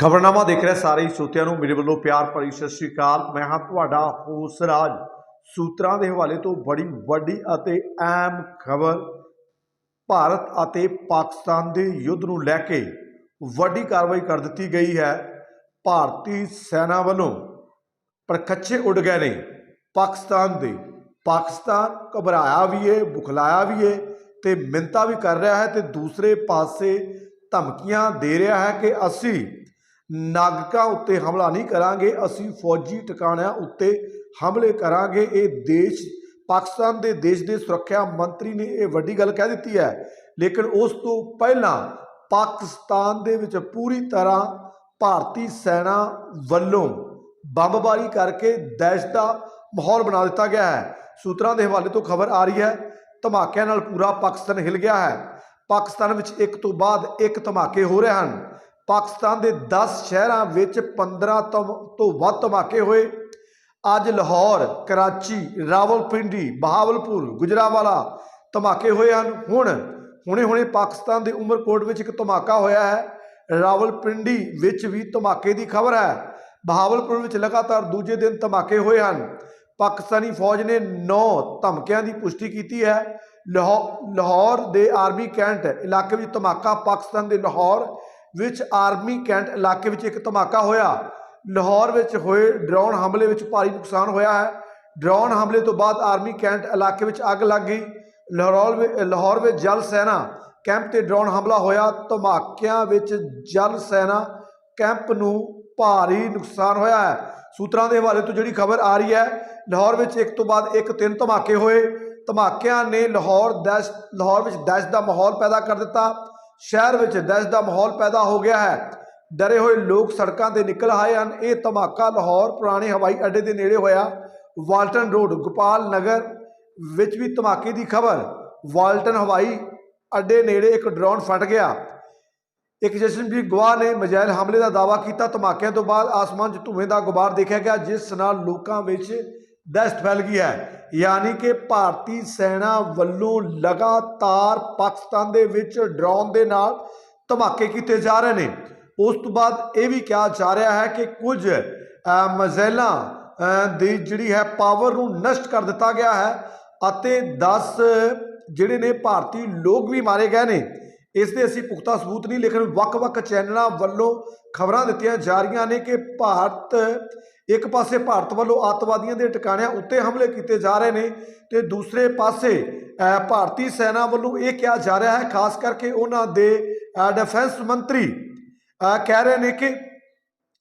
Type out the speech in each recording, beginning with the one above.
ਖਬਰਨਾਮਾ ਦੇਖ ਰਹੇ ਸਾਰੇ ਸੋਤਿਆਂ ਨੂੰ। ਮੇਰੇ ਵੱਲੋਂ ਪਿਆਰ ਭਰੀ ਸਤਿ ਸ੍ਰੀ ਅਕਾਲ। ਮੈਂ ਹਾਂ ਤੁਹਾਡਾ ਹੋਸ ਰਾਜ। ਸੂਤਰਾਂ ਦੇ ਹਵਾਲੇ ਤੋਂ ਬੜੀ ਵੱਡੀ ਅਤੇ ਅਹਿਮ ਖਬਰ ਭਾਰਤ ਅਤੇ ਪਾਕਿਸਤਾਨ ਦੇ ਯੁੱਧ ਨੂੰ ਲੈ ਕੇ ਵੱਡੀ ਕਾਰਵਾਈ ਕਰ ਦਿੱਤੀ ਗਈ ਹੈ। ਭਾਰਤੀ ਸੈਨਾ ਵੱਲੋਂ ਪਰਖੱਚੇ ਉੱਡ ਗਏ ਨੇ। ਪਾਕਿਸਤਾਨ ਦੇ। ਪਾਕਿਸਤਾਨ ਘਬਰਾਇਆ ਵੀ ਹੈ ਬੁਖਲਾਇਆ ਵੀ ਹੈ ਤੇ ਮਿੰਤਾ ਵੀ ਕਰ ਰਿਹਾ ਹੈ ਤੇ ਦੂਸਰੇ ਪਾਸੇ ਧਮਕੀਆਂ ਦੇ ਰਿਹਾ ਹੈ ਕਿ ਅਸੀਂ ਨਾਗਰਿਕਾਂ ਉੱਤੇ ਹਮਲਾ ਨਹੀਂ ਕਰਾਂਗੇ, ਅਸੀਂ ਫੌਜੀ ਟਿਕਾਣਿਆਂ ਉੱਤੇ ਹਮਲੇ ਕਰਾਂਗੇ। ਇਹ ਦੇਸ਼, ਪਾਕਿਸਤਾਨ ਦੇ ਦੇਸ਼ ਦੇ ਸੁਰੱਖਿਆ ਮੰਤਰੀ ਨੇ ਇਹ ਵੱਡੀ ਗੱਲ ਕਹਿ ਦਿੱਤੀ ਹੈ। ਲੇਕਿਨ ਉਸ ਤੋਂ ਪਹਿਲਾਂ ਪਾਕਿਸਤਾਨ ਦੇ ਵਿੱਚ ਪੂਰੀ ਤਰ੍ਹਾਂ ਭਾਰਤੀ ਸੈਨਾ ਵੱਲੋਂ ਬੰਬਬਾਰੀ ਕਰਕੇ ਦਹਿਸ਼ਤ ਦਾ ਮਾਹੌਲ ਬਣਾ ਦਿੱਤਾ ਗਿਆ ਹੈ। ਸੂਤਰਾਂ ਦੇ ਹਵਾਲੇ ਤੋਂ ਖਬਰ ਆ ਰਹੀ ਹੈ, ਧਮਾਕਿਆਂ ਨਾਲ ਪੂਰਾ ਪਾਕਿਸਤਾਨ ਹਿਲ ਗਿਆ ਹੈ। ਪਾਕਿਸਤਾਨ ਵਿੱਚ ਇੱਕ ਤੋਂ ਬਾਅਦ ਇੱਕ ਧਮਾਕੇ ਹੋ ਰਹੇ ਹਨ। ਪਾਕਿਸਤਾਨ ਦੇ 10 ਸ਼ਹਿਰਾਂ ਵਿੱਚ 15 ਤੋਂ ਵੱਧ ਧਮਾਕੇ ਹੋਏ। ਅੱਜ ਲਾਹੌਰ, ਕਰਾਚੀ, ਰਾਵਲਪਿੰਡੀ, ਬਹਾਵਲਪੁਰ, ਗੁਜਰਾਵਾਲਾ ਧਮਾਕੇ ਹੋਏ ਹਨ। ਹੁਣ, ਹੁਣੇ ਹੁਣੇ ਪਾਕਿਸਤਾਨ ਦੇ ਉਮਰਕੋਟ ਵਿੱਚ ਇੱਕ ਧਮਾਕਾ ਹੋਇਆ ਹੈ। ਰਾਵਲਪਿੰਡੀ ਵਿੱਚ ਵੀ ਧਮਾਕੇ ਦੀ ਖਬਰ ਹੈ। ਬਹਾਵਲਪੁਰ ਵਿੱਚ ਲਗਾਤਾਰ ਦੂਜੇ ਦਿਨ ਧਮਾਕੇ ਹੋਏ ਹਨ। ਪਾਕਿਸਤਾਨੀ ਫੌਜ ਨੇ 9 ਧਮਕਿਆਂ ਦੀ ਪੁਸ਼ਟੀ ਕੀਤੀ ਹੈ। ਲਾਹੌ- ਲਾਹੌਰ ਦੇ ਆਰਮੀ ਕੈਂਟ ਇਲਾਕੇ ਵਿੱਚ ਧਮਾਕਾ, ਪਾਕਿਸਤਾਨ ਦੇ ਲਾਹੌਰ ਵਿੱਚ ਆਰਮੀ ਕੈਂਟ ਇਲਾਕੇ ਵਿੱਚ ਇੱਕ ਧਮਾਕਾ ਹੋਇਆ। ਲਾਹੌਰ ਵਿੱਚ ਹੋਏ ਡਰੋਨ ਹਮਲੇ ਵਿੱਚ ਭਾਰੀ ਨੁਕਸਾਨ ਹੋਇਆ ਹੈ। ਡਰੋਨ ਹਮਲੇ ਤੋਂ ਬਾਅਦ ਆਰਮੀ ਕੈਂਟ ਇਲਾਕੇ ਵਿੱਚ ਅੱਗ ਲੱਗ ਗਈ। ਲਾਹੌਰ ਵਿੱਚ ਲਾਹੌਰ ਵਿੱਚ ਜਲ ਸੈਨਾ ਕੈਂਪ ਤੇ ਡਰੋਨ ਹਮਲਾ ਹੋਇਆ। ਧਮਾਕਿਆਂ ਵਿੱਚ ਜਲ ਸੈਨਾ ਕੈਂਪ ਨੂੰ ਭਾਰੀ ਨੁਕਸਾਨ ਹੋਇਆ ਹੈ। ਸੂਤਰਾਂ ਦੇ ਹਵਾਲੇ ਤੋਂ ਜਿਹੜੀ ਖਬਰ ਆ ਰਹੀ ਹੈ, ਲਾਹੌਰ ਵਿੱਚ ਇੱਕ ਤੋਂ ਬਾਅਦ ਇੱਕ ਤਿੰਨ ਧਮਾਕੇ ਹੋਏ। ਧਮਾਕਿਆਂ ਨੇ ਲਾਹੌਰ ਦਹਿਸ਼ਤ ਲਾਹੌਰ ਵਿੱਚ ਦਹਿਸ਼ਤ ਦਾ ਮਾਹੌਲ ਪੈਦਾ ਕਰ ਦਿੱਤਾ। ਸ਼ਹਿਰ ਵਿੱਚ ਦਹਿਸ਼ਤ ਦਾ ਮਾਹੌਲ ਪੈਦਾ ਹੋ ਗਿਆ ਹੈ। ਡਰੇ ਹੋਏ ਲੋਕ ਸੜਕਾਂ ਤੇ ਨਿਕਲ ਆਏ ਹਨ। ਇਹ ਧਮਾਕਾ ਲਾਹੌਰ ਪੁਰਾਣੇ ਹਵਾਈ ਅੱਡੇ ਦੇ ਨੇੜੇ ਹੋਇਆ। ਵਾਲਟਨ ਰੋਡ, ਗੋਪਾਲ ਨਗਰ ਵਿੱਚ ਵੀ ਧਮਾਕੇ ਦੀ ਖਬਰ। ਵਾਲਟਨ ਹਵਾਈ ਅੱਡੇ ਨੇੜੇ ਇੱਕ ਡਰੋਨ ਫਟ ਗਿਆ। ਇੱਕ ਜਸ਼ਨਪ੍ਰੀਤ ਗਵਾਹ ਨੇ ਮਜਾਇਲ ਹਮਲੇ ਦਾ ਦਾਅਵਾ ਕੀਤਾ। ਧਮਾਕਿਆਂ ਤੋਂ ਬਾਅਦ ਆਸਮਾਨ 'ਚ ਧੂਏ ਦਾ ਗੁਬਾਰ ਦੇਖਿਆ ਗਿਆ, ਜਿਸ ਨਾਲ ਲੋਕਾਂ ਵਿੱਚ ਦਹਿਸ਼ਤ ਫੈਲ ਗਈ ਹੈ। ਯਾਨੀ ਕਿ ਭਾਰਤੀ ਸੈਨਾ ਵੱਲੋਂ ਲਗਾਤਾਰ ਪਾਕਿਸਤਾਨ ਦੇ ਵਿੱਚ ਡਰੋਨ ਦੇ ਨਾਲ ਧਮਾਕੇ ਕੀਤੇ ਜਾ ਰਹੇ ਨੇ। ਉਸ ਤੋਂ ਬਾਅਦ ਇਹ ਵੀ ਕਿਹਾ ਜਾ ਰਿਹਾ ਹੈ ਕਿ ਕੁਝ ਅ, ਮਜ਼ੈਲਾਂ ਦੀ ਜਿਹੜੀ ਹੈ ਪਾਵਰ ਨੂੰ ਨਸ਼ਟ ਕਰ ਦਿੱਤਾ ਗਿਆ ਹੈ ਅਤੇ 10 ਜਿਹੜੇ ਨੇ ਭਾਰਤੀ ਲੋਕ ਵੀ ਮਾਰੇ ਗਏ ਨੇ। ਇਸ ਦੇ ਅਸੀਂ ਪੁਖਤਾ ਸਬੂਤ ਨਹੀਂ ਲੇਕਿਨ ਵੱਖ-ਵੱਖ ਚੈਨਲਾਂ ਵੱਲੋਂ ਖਬਰਾਂ ਦਿੱਤੀਆਂ ਜਾ ਰਹੀਆਂ ਨੇ ਕਿ ਭਾਰਤ ਇੱਕ ਪਾਸੇ ਭਾਰਤ ਵੱਲੋਂ ਅੱਤਵਾਦੀਆਂ ਦੇ ਟਿਕਾਣਿਆਂ ਉੱਤੇ ਹਮਲੇ ਕੀਤੇ ਜਾ ਰਹੇ ਨੇ ਤੇ ਦੂਸਰੇ ਪਾਸੇ ਭਾਰਤੀ ਸੈਨਾ ਵੱਲੋਂ ਇਹ ਕਿਹਾ ਜਾ ਰਿਹਾ ਹੈ, ਖਾਸ ਕਰਕੇ ਉਹਨਾਂ ਦੇ ਡਿਫੈਂਸ ਮੰਤਰੀ ਕਹਿ ਰਹੇ ਨੇ ਕਿ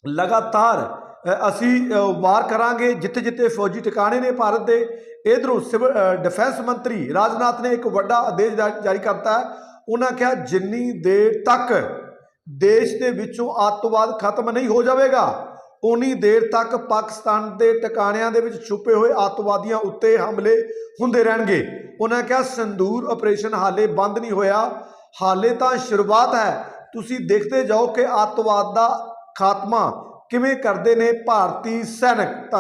ਲਗਾਤਾਰ ਅਸੀਂ ਵਾਰ ਕਰਾਂਗੇ ਜਿੱਥੇ ਜਿੱਥੇ ਫੌਜੀ ਟਿਕਾਣੇ ਨੇ ਭਾਰਤ ਦੇ, ਇਧਰੋਂ ਸਿਵਲ ਡਿਫੈਂਸ ਮੰਤਰੀ ਰਾਜਨਾਥ ਨੇ ਇੱਕ ਵੱਡਾ ਆਦੇਸ਼ ਜਾ- ਜਾਰੀ ਕਰਤਾ ਹੈ। ਉਹਨਾਂ ਕਿਹਾ, ਜਿੰਨੀ ਦੇਰ ਤੱਕ ਦੇਸ਼ ਦੇ ਵਿੱਚੋਂ ਅੱਤਵਾਦ ਖਤਮ ਨਹੀਂ ਹੋ ਜਾਵੇਗਾ ਉਨੀ ਦੇਰ ਤੱਕ ਪਾਕਿਸਤਾਨ ਦੇ ਟਿਕਾਣਿਆਂ ਦੇ ਵਿੱਚ ਛੁਪੇ ਹੋਏ ਅੱਤਵਾਦੀਆਂ ਉੱਤੇ ਹਮਲੇ ਹੁੰਦੇ ਰਹਿਣਗੇ। ਉਹਨਾਂ ਕਿਹਾ, ਸੰਦੂਰ ਆਪਰੇਸ਼ਨ ਹਾਲੇ ਬੰਦ ਨਹੀਂ ਹੋਇਆ। ਹਾਲੇ ਤਾਂ ਸ਼ੁਰੂਆਤ ਹੈ। ਤੁਸੀਂ ਦੇਖਦੇ ਜਾਓ ਕਿ ਅੱਤਵਾਦ ਦਾ ਖਾਤਮਾ ਕਿਵੇਂ ਕਰਦੇ ਨੇ ਭਾਰਤੀ ਸੈਨਿਕ। ਤਾਂ